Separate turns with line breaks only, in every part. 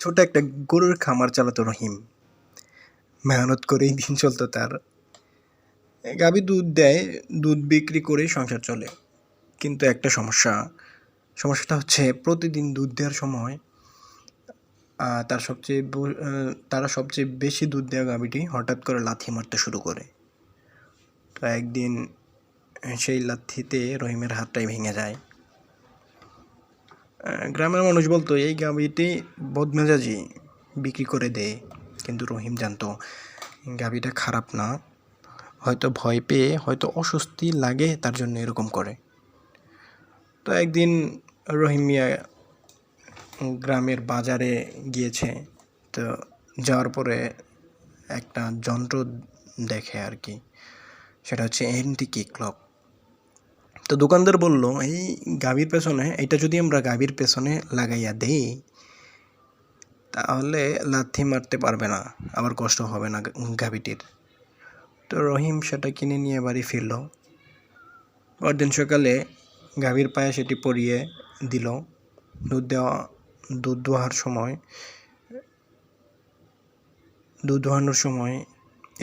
ছোট একটা গরুর খামার চালাতো রহিম। মেহনত করেই দিন চলতো তার। গাভী দুধ দেয়, দুধ বিক্রি করেই সংসার চলে। কিন্তু একটা সমস্যা, সমস্যাটা হচ্ছে প্রতিদিন দুধ দেওয়ার সময় তার সবচেয়ে তারা সবচেয়ে বেশি দুধ দেওয়া গাভীটি হঠাৎ করে লাথি মারতে শুরু করে। তো একদিন সেই লাথিতে রহিমের হাতটাই ভেঙে যায়। গ্রামের মানুষ বলতো, এই গাভীটি বদমেজাজি বিক্রি করে দে। কিন্তু রহিম জানতো, গাভীটা খারাপ না। হয়তো ভয় পেয়ে, হয়তো অস্বস্তি লাগে, তার জন্য এরকম করে। তো একদিন রহিম মিয়া গ্রামের বাজারে গিয়েছে, তো যাওয়ার পরে একটা যন্ত্র দেখে আর কি। সেটা হচ্ছে এনটিকি ক্লক তো দোকানদার বলল, এই গাভীর পেছনে, এটা যদি আমরা গাভীর পেছনে লাগাইয়া দেই, তাহলে লাথি মারতে পারবে না, আবার কষ্ট হবে না গাভীটির। তো রহিম সেটা কিনে নিয়ে বাড়ি ফিরল। পরদিন সকালে গাভীর পায়ে সেটি পরিয়ে দিল। দুধ দেওয়া, দুধ দোয়ার সময়, দুধ দোহানোর সময়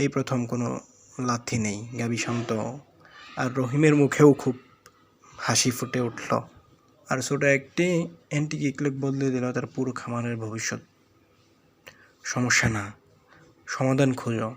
এই প্রথম কোনো লাথি নেই, গাভী শান্ত। আর রহিমের মুখেও খুব হাসি ফুটে উঠল। আর সোটা একটি অ্যান্টি কিকলেক বদলে দিল তার পুরো খামারের ভবিষ্যৎ। সমস্যা না, সমাধান খোঁজো।